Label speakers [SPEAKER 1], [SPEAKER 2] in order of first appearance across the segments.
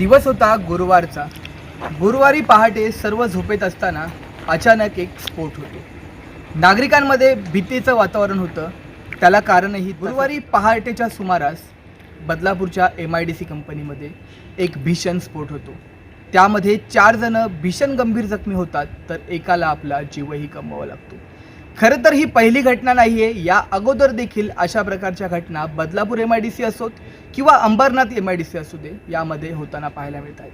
[SPEAKER 1] दिवस होता गुरुवारचा. गुरुवारी पहाटे सर्व झोपेत असताना अचानक एक स्फोट होतो. नागरिकांमध्ये भीतीचं वातावरण होतं. त्याला कारणही गुरुवारी पहाटेच्या सुमारास बदलापूरच्या एम आय डी सी कंपनीमध्ये एक भीषण स्फोट होतो. त्यामध्ये चार जण भीषण गंभीर जखमी होतात तर एकाला आपला जीवही गमवावा लागतो. खरं तर ही पहिली घटना नाही आहे या अगोदर देखील अशा प्रकारच्या घटना Badlapur M I D C असोत. किंवा Ambernath M I D C असू दे यामध्ये होताना पाहायला मिळत आहेत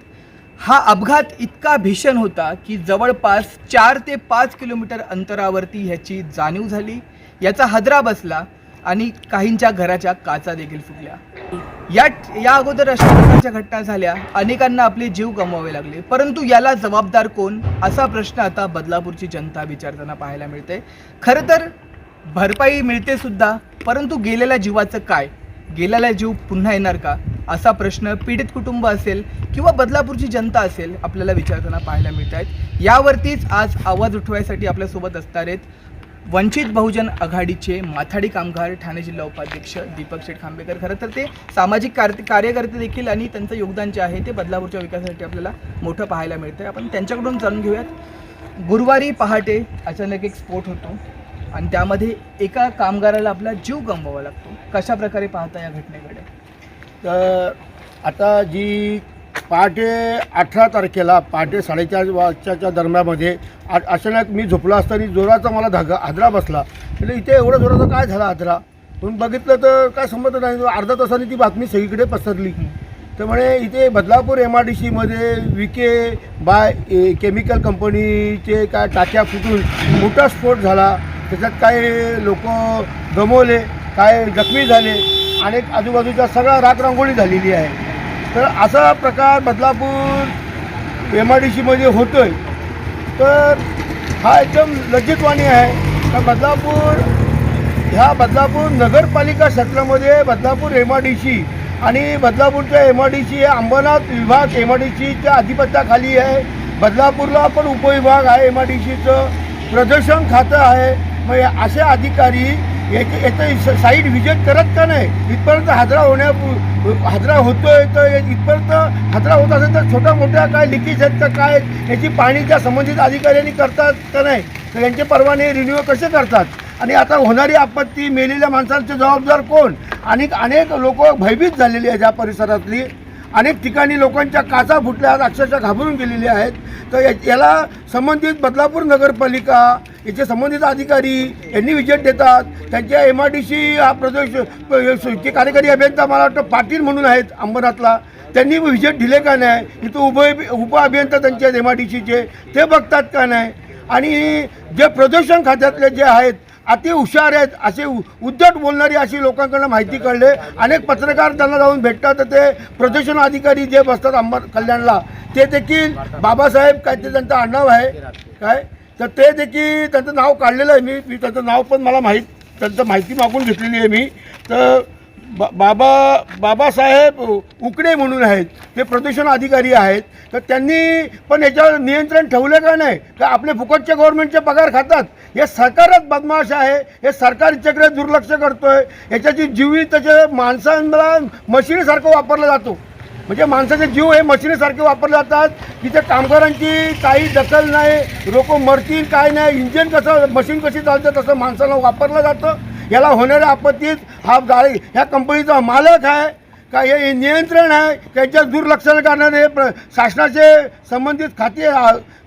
[SPEAKER 1] हा अपघात इतका भीषण होता की जवळपास चार ते पाच किलोमीटर अंतरावरती ह्याची जाणीव झाली याचा हादरा बसला आणि काहींच्या घराच्या काचा देखील फुटल्या या या अगोदर अशा प्रकारच्या घटना झाल्या. अनेकांना आपले जीव गमवावे लागले. परंतु याला जबाबदार कोण? असा प्रश्न आता बदलापूरची जनता विचारताना पाहायला मिळते खरं तर भरपाई मिळते सुद्धा परंतु गेलेल्या जीवाचं काय? गेलेला जीव पुन्हा येणार का? असा प्रश्न पीडित कुटुंब असेल किंवा बदलापूरची जनता असेल आपल्याला विचारताना पाहायला मिळत आहेत यावरतीच आज आवाज उठवायसाठी आपल्यासोबत असणार आहेत वंचित बहुजन आघाडीचे माथाडी कामगार ठाणे जिल्हा उपाध्यक्ष दीपक शेठ खांबेकर. खरं तर ते सामाजिक कार्य कार्यकर्ते देखील आणि त्यांचं योगदान जे आहे ते बदलापूरच्या विकासासाठी आपल्याला मोठं पाहायला मिळतं आहे आपण त्यांच्याकडून जाणून घेऊयात. गुरुवारी पहाटे अचानक एक स्फोट होतो. आणि त्यामध्ये एका कामगाराला आपला जीव गमवावा लागतो. कशा प्रकारे पाहता या घटनेकडे?
[SPEAKER 2] तर आता जी पहाटे अठरा तारखेला पहाटे साडेचार वाजच्याच्या दरम्यामध्ये आ अचानक मी झोपलो असताना जोराचा मला धागा हादरा बसला. म्हणजे इथे एवढं जोराचा काय झाला हादरा? म्हणून बघितलं तर काय संबंध नाही. अर्धा तासाने ती बातमी सगळीकडे पसरली. त्यामुळे इथे बदलापूर एम आर डी सीमध्ये विके बाय केमिकल कंपनीचे काय टाक्या फुटून मोठा स्फोट झाला. त्याच्यात काही लोक गमवले काय जखमी झाले अनेक आजूबाजूच्या सगळा राखरांगोळी झालेली आहे. तर असा प्रकार बदलापूर एम आय डी सीमध्ये होतो आहे तर हा एकदम लज्जितवाणी आहे. का बदलापूर ह्या बदलापूर नगरपालिका क्षेत्रामध्ये Badlapur M I D C आणि बदलापूरच्या एम आय डी सी हे अंबरनाथ विभाग एम आय डी सीच्या अधिपत्याखाली आहे. बदलापूरला पण उपविभाग आहे एम आय डी सीचं प्रदर्शन खातं आहे. मग असे अधिकारी याचे याचं साईड व्हिजिट करत का नाही? इथपर्यंत हादरा होण्या हादरा होतोय तर इथपर्यंत हाजरा होत असेल तर छोट्या मोठ्या काय लिकेज आहेत का काय? याची पाणी त्या संबंधित अधिकाऱ्यांनी करतात का नाही? तर यांचे परवाने रिन्यू कसे करतात? आणि आता होणारी आपत्ती मेलेल्या माणसांचे जबाबदार कोण? आणि अनेक लोक भयभीत झालेली आहेत या परिसरातली. अनेक ठिकाणी लोकांच्या काचा फुटल्या आहेत अक्षरशः घाबरून गेलेली आहेत. तर या- याला संबंधित बदलापूर नगरपालिका याचे संबंधित अधिकारी यांनी विजेट देतात. त्यांच्या एम आर डी सी हा प्रदेश जे कार्यकारी अभियंता मला वाटतं पाटील म्हणून आहेत अंबरनाथला. त्यांनी विजेट दिले का नाही? इथं उभय उप अभियंता त्यांचे एम आर डी सीचे ते बघतात का नाही? आणि जे प्रदूषण खात्यातले जे आहेत अति हुशार आहेत असे उ- उद्धट बोलणारी अशी लोकांकडनं माहिती कळले. अनेक पत्रकार त्यांना जाऊन भेटतात. तर ते प्रदूषण अधिकारी जे बसतात अंबर कल्याणला ते देखील बाबासाहेब काय ते त्यांचं आडनाव आहे. काय? तर ते देखील त्यांचं नाव काढलेलं आहे मी. मी त्यांचं नाव पण मला माहीत त्यांचं माहिती मागून घेतलेली आहे मी. तर बा बाबा बाबासाहेब उकडे म्हणून आहेत ते प्रदूषण अधिकारी आहेत तर त्यांनी पण याच्यावर नियंत्रण ठेवलं का नाही? का आपले फुकटचे गव्हर्नमेंटचे पगार खातात. हे सरकारच बदमाश आहे. हे सरकार याच्याकडे दुर्लक्ष आहे याच्याची जीवी त्याच्या माणसांना मशिनीसारखं वापरला जातो. म्हणजे माणसाचे जीव हे मशिनीसारखे वापरले जातात. तिथे कामगारांची काही दखल नाही. लोक मरतील काय नाही. इंजिन कसं मशीन कशी चालतं तसं माणसाला वापरलं जातं. याला होणाऱ्या आपत्तीत हा गाडी ह्या कंपनीचा मालक आहे का हे नियंत्रण आहे त्यांच्या दुर्लक्षण करणारे प्र शासनाचे संबंधित खाते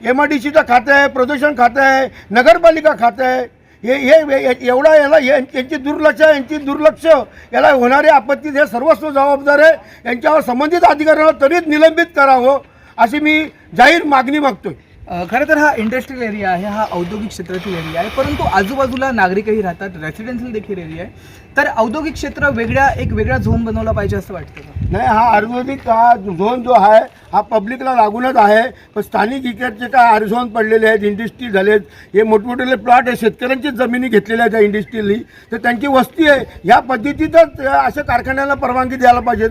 [SPEAKER 2] एम आय डी सीचं खातं आहे प्रदूषण खातं आहे नगरपालिका खातं आहे हे हे एवढा याला यांची दुर्लक्ष यांची दुर्लक्ष याला होणाऱ्या आपत्तीत हे सर्वस्व जबाबदार आहे यांच्यावर संबंधित अधिकाऱ्यांना त्वरित निलंबित करावं अशी मी जाहीर मागणी मागतोय.
[SPEAKER 1] आहे खरं तर हा इंडस्ट्रियल एरिया आहे हा औद्योगिक क्षेत्रातील एरिया आहे परंतु आजूबाजूला नागरिकही राहतात रेसिडेन्शियल देखील एरिया आहे. तर औद्योगिक क्षेत्र वेगळ्या एक वेगळा झोन बनवला पाहिजे असं वाटतं
[SPEAKER 2] नाही हा आयुर्वेदिक हा झोन जो आहे हा पब्लिकला लागूनच आहे. पण स्थानिक इकडचे काय आरझोन पडलेले आहेत इंडस्ट्री झालेत. हे मोठमोठे प्लॉट आहे शेतकऱ्यांचीच जमिनी घेतलेल्या आहेत त्या इंडस्ट्रीली तर त्यांची वस्ती आहे. ह्या पद्धतीतच अशा कारखान्याला परवानगी द्यायला पाहिजेत.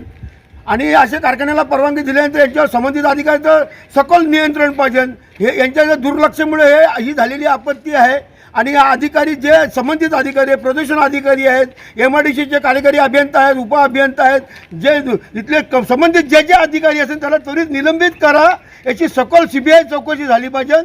[SPEAKER 2] आणि अशा कारखान्याला परवानगी दिल्यानंतर यांच्यावर संबंधित अधिकाऱ्याचं सखोल नियंत्रण पाहिजे. हे यांच्या ज्या दुर्लक्षामुळे हे ही झालेली आपत्ती आहे. आणि या अधिकारी जे संबंधित अधिकारी प्रदूषण अधिकारी आहेत एम आय डी सीचे कार्यकारी अभियंता आहेत उप अभियंता आहेत जे इथले संबंधित जे जे अधिकारी असेल त्याला त्वरित निलंबित करा. याची सखोल सी बी आय चौकशी झाली पाहिजे.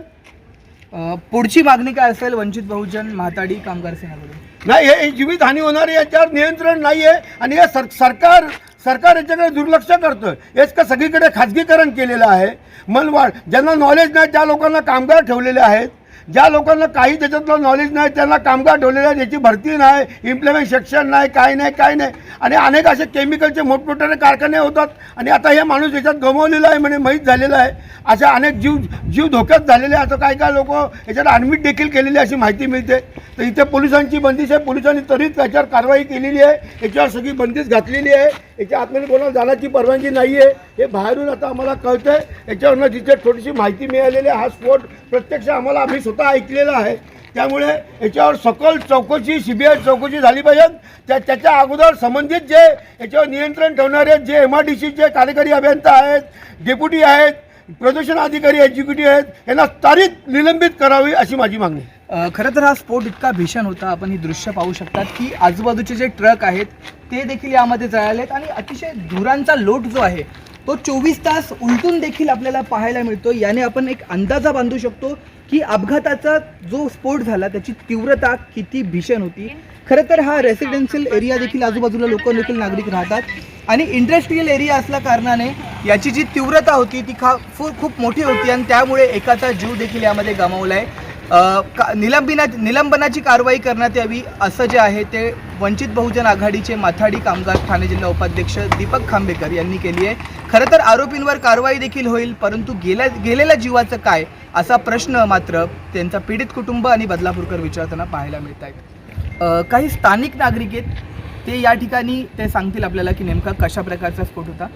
[SPEAKER 1] पुढची मागणी काय असेल? वंचित बहुजन म्हाताडी कामगार सेनाकडून
[SPEAKER 2] नाही हे जीवितहानी होणार याच्यावर नियंत्रण नाही आहे आणि हे सर सरकार सरकार याच्याकडे दुर्लक्ष करतं हेच का सगळीकडे खाजगीकरण केलेलं आहे? मनवाढ ज्यांना नॉलेज नाही त्या लोकांना कामगार ठेवलेले आहेत. ज्या लोकांना काही त्याच्यातलं नॉलेज नाही त्यांना कामगार ठेवलेले आहेत याची भरती नाही इम्प्लॉयमेंट सेक्शन नाही काय नाही काय नाही. आणि अनेक असे केमिकलचे मोठमोठ्याने कारखाने होतात. आणि आता हे माणूस याच्यात गमवलेला आहे म्हणजे माहीत झालेलं आहे. अशा अनेक जीव जीव धोक्यात झालेले आहे आता काय काय लोक याच्यात ॲडमिट देखील केलेली अशी माहिती मिळते. तर इथे पोलिसांची बंदिश आहे. पोलिसांनी तरीच त्याच्यावर कारवाई केलेली आहे. याच्यावर सगळी बंदिश घातलेली आहे. याच्या आतमध्ये कोणाला जाण्याची परवानगी नाही आहे हे बाहेरून आता आम्हाला कळतं आहे याच्यावरनं तिथे थोडीशी माहिती मिळालेली आहे हा स्फोट प्रत्यक्ष आम्हाला आम्ही स्वतः ऐकलेला आहे. त्यामुळे याच्यावर सकल चौकशी सी बी आय चौकशी झाली पाहिजे. त्या त्याच्या अगोदर संबंधित जे याच्यावर नियंत्रण ठेवणारे जे एम आर डी सीचे कार्यकारी अभियंता आहेत डेप्युटी आहेत प्रदूषण अधिकारी एक्झिक्युटिव्ह आहेत यांना त्वरित निलंबित करावी अशी माझी मागणी आहे.
[SPEAKER 1] खरं तर हा स्फोट इतका भीषण होता आपण ही दृश्य पाहू शकतात की आजूबाजूचे जे ट्रक आहेत ते देखील यामध्ये जळालेत आणि अतिशय धुरांचा लोट जो आहे तो चोवीस तास उलटून देखील आपल्याला पाहायला मिळतो. याने आपण एक अंदाजा बांधू शकतो की अपघाताचा जो स्फोट झाला त्याची तीव्रता किती भीषण होती. खरं तर हा रेसिडेन्शियल एरिया देखील आजूबाजूला लोक देखील नागरिक राहतात. आणि इंडस्ट्रीयल एरिया असल्या कारणाने याची जी तीव्रता होती ती खा खूप मोठी होती आणि त्यामुळे एकाचा जीव देखील यामध्ये गमावला आहे. का निलंबिना निलंबनाची कारवाई करण्यात यावी असं जे आहे ते वंचित बहुजन आघाडीचे माथाडी कामगार ठाणे जिल्हा उपाध्यक्ष दीपक खांबेकर यांनी केली आहे. खरं तर आरोपींवर कारवाई देखील होईल परंतु गेल्या गेलेल्या जीवाचं काय असा प्रश्न मात्र त्यांचा पीडित कुटुंब आणि बदलापूरकर विचारताना पाहायला मिळत आहेत काही स्थानिक नागरिक आहेत ते या ठिकाणी ते सांगतील आपल्याला की नेमका कशा प्रकारचा स्फोट होता.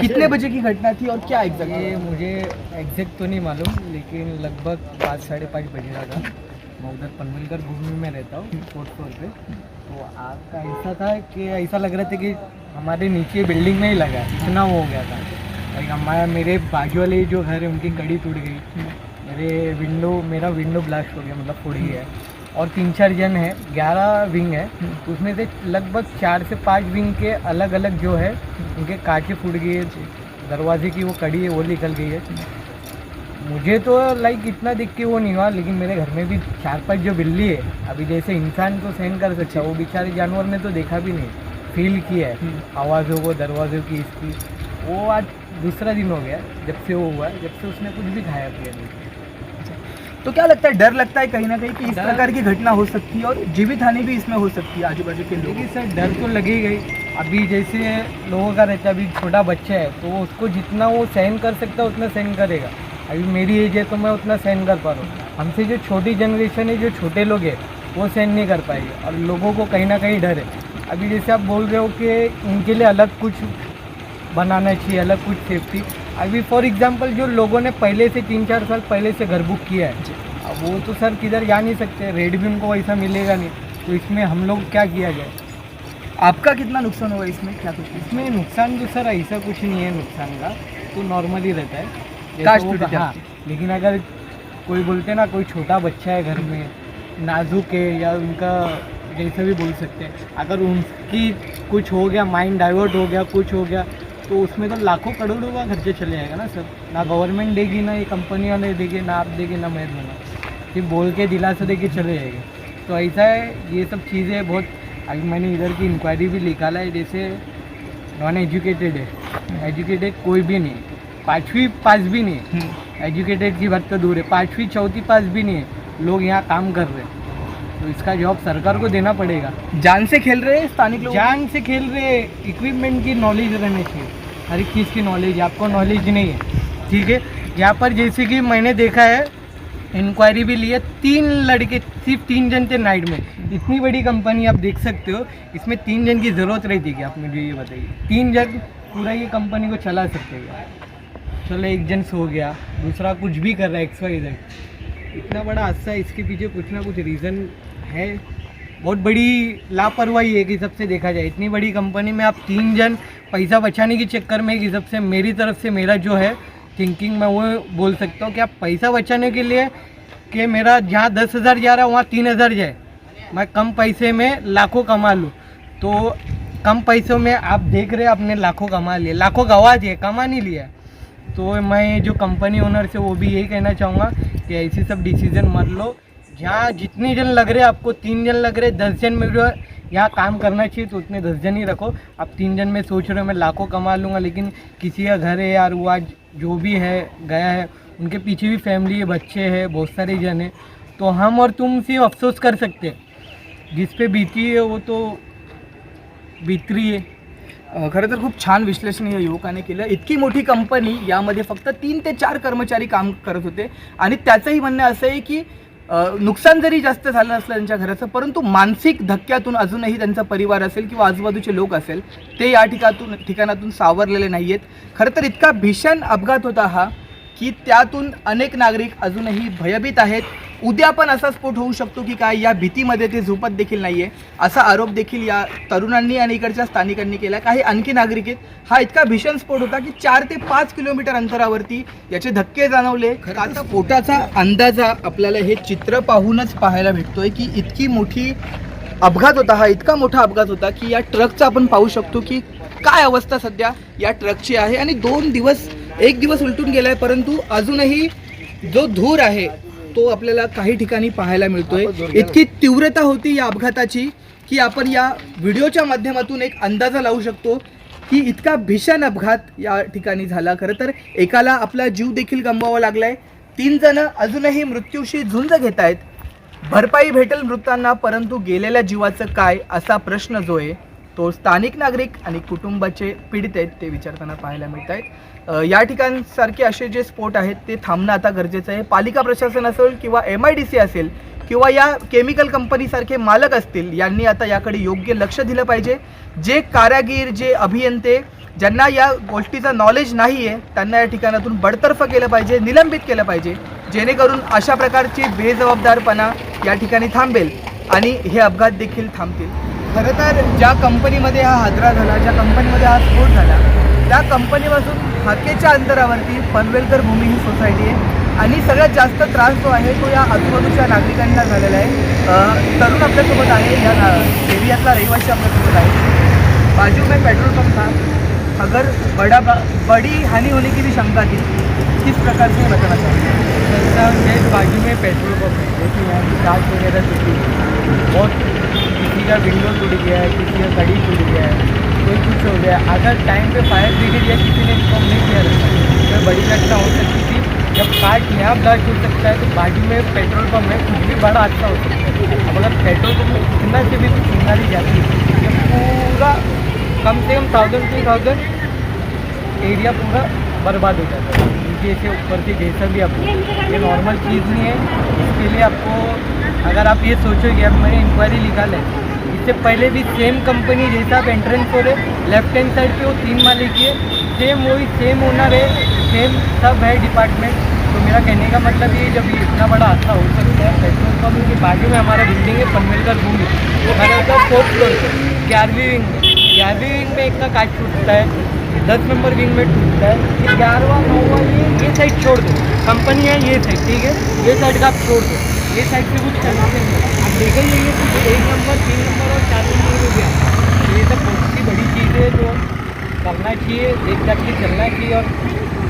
[SPEAKER 1] कितने बजे की घटना थी और क्या
[SPEAKER 3] ये
[SPEAKER 1] एग्जैक्ट
[SPEAKER 3] मुझे एग्जैक्ट तो नहीं मालूम लेकिन लगभग पाँच साढ़े पाँच बजे था मैं उधर पनवेलकर भूमि में रहता हूँ फोर्थ फ्लोर पे। तो आग का ऐसा था कि ऐसा लग रहा था कि हमारे नीचे बिल्डिंग में ही लगा इतना वो हो गया था। हमारा मेरे बाजू वाले जो घर है उनकी कड़ी टूट गई। मेरे विंडो मेरा विंडो ब्लास्ट हो गया मतलब फूट गया। है और तीन चार जन है, ग्यारह विंग है। उसमें से लगभग चार से पाँच विंग के अलग अलग जो है, उनके कांचे फूट गए, दरवाजे की वो कड़ी है, वो निकल गई है। मुझे तो लाइक इतना दिख के वो नहीं हुआ, लेकिन मेरे घर में भी चार पाँच जो बिल्ली है, अभी जैसे इंसान तो सहन कर सकता है, वो बेचारे जानवर ने तो देखा भी नहीं फील किया है। आवाज़ों को, दरवाज़ों की इसकी। वो आज दूसरा दिन हो गया, जब से वो हुआ, जब से उसने कुछ भी खाया पिया नहीं।
[SPEAKER 1] तो क्या लगता है डर लगता है कहीं ना कहीं कि इस प्रकार की घटना हो सकती है और जीवित हानि भी इसमें हो सकती है आजू बाजू के लोग
[SPEAKER 3] देखिए सर डर तो लगेगा ही अभी जैसे लोगों का रहता है अभी छोटा बच्चा है तो उसको जितना वो सहन कर सकता है उतना सहन करेगा। अभी मेरी एज है तो मैं उतना सहन कर पा रहा हूँ। हमसे जो छोटी जनरेशन है जो छोटे लोग हैं वो सहन नहीं कर पाएँगे और लोगों को कहीं ना कहीं डर है। अभी जैसे आप बोल रहे हो कि इनके लिए अलग कुछ बनाना चाहिए अलग कुछ सेफ्टी अभी फॉर एग्जांपल जो लोगों ने पहले से तीन चार साल पहले से घर बुक किया है अब वो तो सर किधर जा नहीं सकते रेट भी उनको वैसा मिलेगा नहीं। तो इसमें हम लोग क्या किया जाए?
[SPEAKER 1] आपका कितना नुकसान हुआ इसमें? क्या कुछ?
[SPEAKER 3] इसमें नुकसान तो सर ऐसा कुछ नहीं है नुकसान का तो नॉर्मली रहता है। जैसे
[SPEAKER 1] काश
[SPEAKER 3] वो- हाँ, लेकिन अगर कोई बोलते हैं ना कोई छोटा बच्चा है घर में नाजुक है या उनका जैसे भी बोल सकते हैं अगर उनकी कुछ हो गया माइंड डाइवर्ट हो गया कुछ हो गया तो उसमें तो लाखों करोड़ों का खर्चे चले जाएगा ना सर। ना गवर्नमेंट देगी ना ये कंपनी वाले देगी ना आप देगी ना मैं दूंगा। फिर बोल के दिलासा दे के चले जाएंगे। तो ऐसा है ये सब चीज़ें बहुत अभी मैंने इधर की इंक्वायरी भी निकाला है जैसे नॉन एजुकेटेड है। एजुकेटेड कोई भी नहीं पाँचवीं पास भी नहीं एजुकेटेड की बात तो दूर है। पाँचवीं चौथी पास भी नहीं है। लोग यहाँ काम कर रहे हैं। तो इसका जॉब सरकार को देना पड़ेगा।
[SPEAKER 1] जान से खेल रहे हैं स्थानिक लोग?
[SPEAKER 3] जान से खेल रहे इक्विपमेंट की नॉलेज रहनी चाहिए हर एक चीज़ की नॉलेज आपको नॉलेज नहीं है। ठीक है? यहाँ पर जैसे कि मैंने देखा है इंक्वायरी भी ली है तीन लड़के सिर्फ़ तीन जन थे नाइट में। इतनी बड़ी कंपनी आप देख सकते हो इसमें तीन जन की ज़रूरत रहती है आप मुझे ये बताइए। तीन जन पूरा ये कंपनी को चला सकते हैं। चलो एक जन सो गया दूसरा कुछ भी कर रहा है एक्स वाई जेड इतना बड़ा हादसा इसके पीछे कुछ ना कुछ रीज़न है। बहुत बड़ी लापरवाही है कि सबसे देखा जाए। इतनी बड़ी कंपनी में आप तीन जन पैसा बचाने के चक्कर में कि सबसे मेरी तरफ़ से मेरा जो है थिंकिंग मैं वो बोल सकता हूँ कि आप पैसा बचाने के लिए कि मेरा जहाँ दस हज़ार जा रहा है, वहाँ तीन हज़ार जाए। मैं कम पैसे में लाखों कमा लूँ। तो कम पैसों में आप देख रहे आपने लाखों कमा लिए। लाखों गवा दिए कमा नहीं लिया। तो मैं जो कंपनी ओनर से वो भी यही कहना चाहूँगा कि ऐसे सब डिसीज़न मत लो। जहाँ जितने जन लग रहे आपको तीन जन लग रहे दस जन में जो यहाँ काम करना चाहिए तो उतने दस जन ही रखो। आप तीन जन में सोच रहे हो, मैं लाखों कमा लूँगा, लेकिन किसी का घर है यार, वो आज जो भी है, गया है, उनके पीछे भी फैमिली है, बच्चे हैं, बहुत सारे जन हैं। तो हम और तुम सिर्फ़ अफसोस कर सकते हैं। जिस पे बीती है, वो तो बीत रही है।
[SPEAKER 1] खरं तर खूप छान विश्लेषण या युवकाने केलं. इतकी मोठी कंपनी यामध्ये फक्त तीन ते चार कर्मचारी काम करत होते. आणि त्याचंही म्हणणं असं आहे की नुकसान जरी जास्त झालं नसलं त्यांच्या घराचं परंतु मानसिक धक्क्यातून अजूनही त्यांचा परिवार असेल किंवा आजूबाजूचे लोक असेल ते या ठिकातून ठिकाणातून सावरलेले नाही आहेत खरं तर इतका भीषण अपघात होता हा की त्यातून अनेक नागरिक अजूनही भयभीत आहेत. उद्या पण असा स्फोट होऊ शकतो की काय? या भीतीमध्ये ते झोपत देखील नाही आहे असा आरोप देखील या तरुणांनी आणि इकडच्या स्थानिकांनी केला काही आणखी नागरिक आहेत. हा इतका भीषण स्फोट होता की चार ते पाच किलोमीटर अंतरावरती याचे धक्के जाणवले. आता स्फोटाचा अंदाजा आपल्याला हे चित्र पाहूनच पाहायला भेटतोय की इतकी मोठी अपघात होता. हा इतका मोठा अपघात होता की या ट्रकचा आपण पाहू शकतो की काय अवस्था सध्या या ट्रकची आहे. आणि दोन दिवस एक दिवस उलटून गेलाय परंतु अजूनही जो धूर आहे तो आपल्याला काही ठिकाणी पाहायला मिळतोय. इतकी तीव्रता होती या अपघाताची की आपण या व्हिडिओच्या माध्यमातून एक अंदाजा लावू शकतो की इतका भीषण अपघात या ठिकाणी झाला. खरं तर एकाला आपला जीव देखील गमवावा लागलाय. तीन जण अजूनही मृत्यूशी झुंज घेत आहेत. भरपाई भेटेल मृतांना परंतु गेलेल्या जीवाचं काय असा प्रश्न जो आहे तो स्थानिक नागरिक आणि कुटुंबाचे पीडित आहेत ते विचारताना पाहायला मिळत आहेत या ठिकाणसारखे असे जे स्फोट आहेत ते थांबणं आता गरजेचं आहे. पालिका प्रशासन असेल किंवा एम आय डी सी असेल किंवा या केमिकल कंपनीसारखे मालक असतील यांनी आता याकडे योग्य लक्ष दिलं पाहिजे. जे कारागीर जे अभियंते ज्यांना या गोष्टीचं नॉलेज नाही आहे त्यांना या ठिकाणातून बडतर्फ केलं पाहिजे निलंबित केलं पाहिजे. जेणेकरून अशा प्रकारची बेजबाबदारपणा या ठिकाणी थांबेल आणि हे अपघात देखील थांबतील. खरं तर ज्या कंपनीमध्ये हा हादरा झाला ज्या कंपनीमध्ये हा स्फोट झाला त्या कंपनीपासून हाकेच्या अंतरावरती पनवेलकर भूमी ही सोसायटी आहे. आणि सगळ्यात जास्त त्रास जो आहे तो या आजूबाजूच्या नागरिकांना झालेला आहे. तरुण आपल्यासोबत आहे या ना- एरियातला रहिवासी आपल्यासोबत आहे. बाजू में पेट्रोल पंप था. अगर बड़ा बड़ी हानि होने की भी शंका थी किस प्रकार से बताना चाहिए
[SPEAKER 3] ऐसा बाजू में पेट्रोल पंप है जैसे यहाँ की कांच वगैरह टूटी बहुत किसी का विंडो टूट गया है किसी का कड़ी टूट गया है। कोई कुछ हो गया। अगर टाइम पे फायर ब्रिगेड या किसी ने इन्फॉर्म नहीं किया रहता तो बड़ी घटना हो सकती थी। जब काट यहाँ ब्लास्ट हो सकता है तो बाजू में पेट्रोल पम्प है, कुछ भी बड़ा हादसा हो सकता है। अगर पेट्रोल पंप में इतना से भी कुछ चिंगारी जाती है पूरा कम से कम थाउज़ेंड टू थाउज़ेंड एरिया पूरा बर्बाद हो जाता है। नीचे से ऊपर से जैसा भी आपको, ये नॉर्मल चीज़ नहीं है। इसके लिए आपको, अगर आप ये सोचोगे, अब मैंने इंक्वायरी निकाला इससे पहले भी सेम कंपनी जैसा आप एंट्रेंस हो रहे लेफ़्ट हैंड साइड पे वो तीन माले की है सेम वही सेम ओनर है सेम सब है डिपार्टमेंट तो मेरा कहने का मतलब ये जब इतना बड़ा हादसा हो सकता है पेट्रोल पंप के बाजू में हमारा बिल्डिंग है पनवेलकर भूमि हमारा होता है फोर्थ फ्लोर पे, ग्यारहवीं विंग ग्यारहवीं विंग में एक का कांच टूटता है, दस नंबर विंग में टूटता है। ग्यारहवा, नौवा ये ये साइड छोड़ दो। कंपनी है, ये साइड ठीक है? ये साइड का आप छोड़ दो। ये साइड से कुछ कनेक्शन नहीं आप ये एक नंबर तीन नंबर और चार नंबर हो गया। ये सब बहुत सी बड़ी चीज़ है जो करना चाहिए, देख दाख के चलना चाहिए और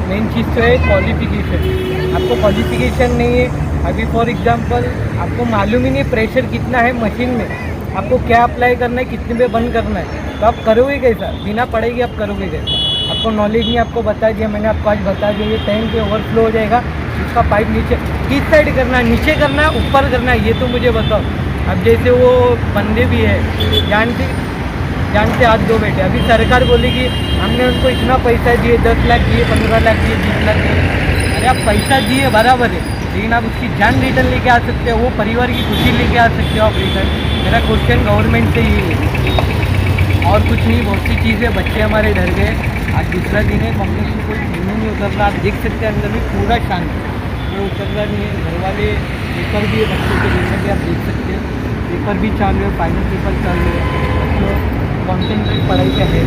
[SPEAKER 3] मेन चीज़ तो है क्वालिफिकेशन आपको क्वालिफिकेशन नहीं है, अभी फॉर एग्जांपल आपको मालूम ही नहीं प्रेशर कितना है मशीन में। आपको क्या अप्लाई करना है, कितने पे बंद करना है। तो आप करोगे कैसा? बिना पढ़ेगी आप करोगे कैसा? आपको नॉलेज नहीं, आपको बता दिया, मैंने आपको आज बता दिया, ये टैंक पे ओवरफ्लो हो जाएगा। इसका पाइप नीचे किस साइड करना है नीचे करना है ऊपर करना है ये तो मुझे बताओ। अब जैसे वो बंदे भी है जान के जान हाथ दो बेटे। अभी सरकार बोली कि हमने उनको इतना पैसा दिए, दस लाख दिए, पंद्रह लाख दिए बीस लाख दिए। अरे आप पैसा दिए, बराबर है। लेकिन आप उसकी जान रिटर्न लेके आ सकते हो, वो परिवार की खुशी लेके आ सकते हो आप रिटर्न मेरा क्वेश्चन गवर्नमेंट से ही है। और कुछ नहीं, बहुत सी चीज़ें, बच्चे हमारे डर गए। आज दूसरा दिन है, कांग्रेस कोई रहा आप देख सकते हैं, अंदर भी पूरा शांत है। वो उतर रहा नहीं है, घर वाले पेपर भी है, बच्चों के जैसा भी आप देख सकते हैं। पेपर भी चालू है फाइनल पेपर चालू है। बच्चों कॉन्सेंट्रेट पढ़ाई का है।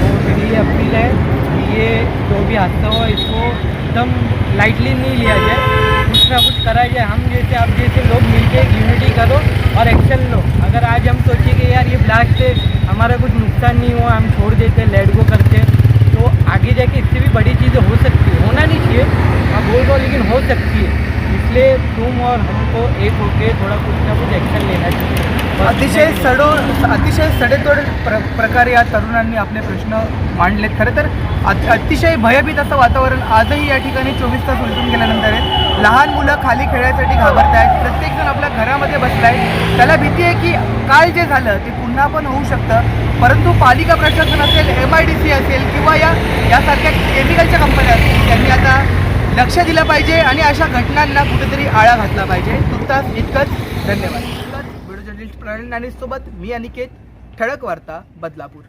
[SPEAKER 3] तो मेरी ये अपील है कि ये जो भी हादसा हुआ, इसको एकदम लाइटली नहीं लिया जाए। कुछ ना कुछ करा जाए। हम जैसे, आप जैसे लोग मिलके एक यूनिटी करो और एक्शन लो। अगर आज हम सोचे कि यार ये ब्लास्ट से हमारा कुछ नुकसान नहीं हुआ, हम छोड़ देते लेट गो करते। तो आगे जाके इससे भी बड़ी चीज़ें हो सकती है। होना नहीं चाहिए मैं बोल रहा हूँ लेकिन हो सकती है। इसलिए तुम और हमको एक होके थोड़ा कुछ ना कुछ एक्शन लेना चाहिए।
[SPEAKER 1] अतिशय सडो अतिशय सडेतोड प्र प्रकारे या तरुणांनी आपले प्रश्न मांडलेत खरं तर. अत- अतिशय भयभीत असं वातावरण आजही या ठिकाणी चोवीस तास उलटून गेल्यानंतर आहे. लहान मुलं खाली खेळायसाठी घाबरत आहेत प्रत्येकजण आपल्या घरामध्ये बसलाय. त्याला भीती आहे की काल जे झालं ते पुन्हा पण होऊ शकतं. परंतु पालिका प्रशासन असेल एम आय डी सी असेल किंवा या यासारख्या केमिकलच्या कंपन्या असतील त्यांनी आता लक्ष दिलं पाहिजे आणि अशा घटनांना कुठेतरी आळा घातला पाहिजे. तुर्तास इतकंच धन्यवाद. व्हिडिओ जर्नलिस्ट आणि नाणेसोबत मी अनिकेत ठळक वार्ता बदलापूर.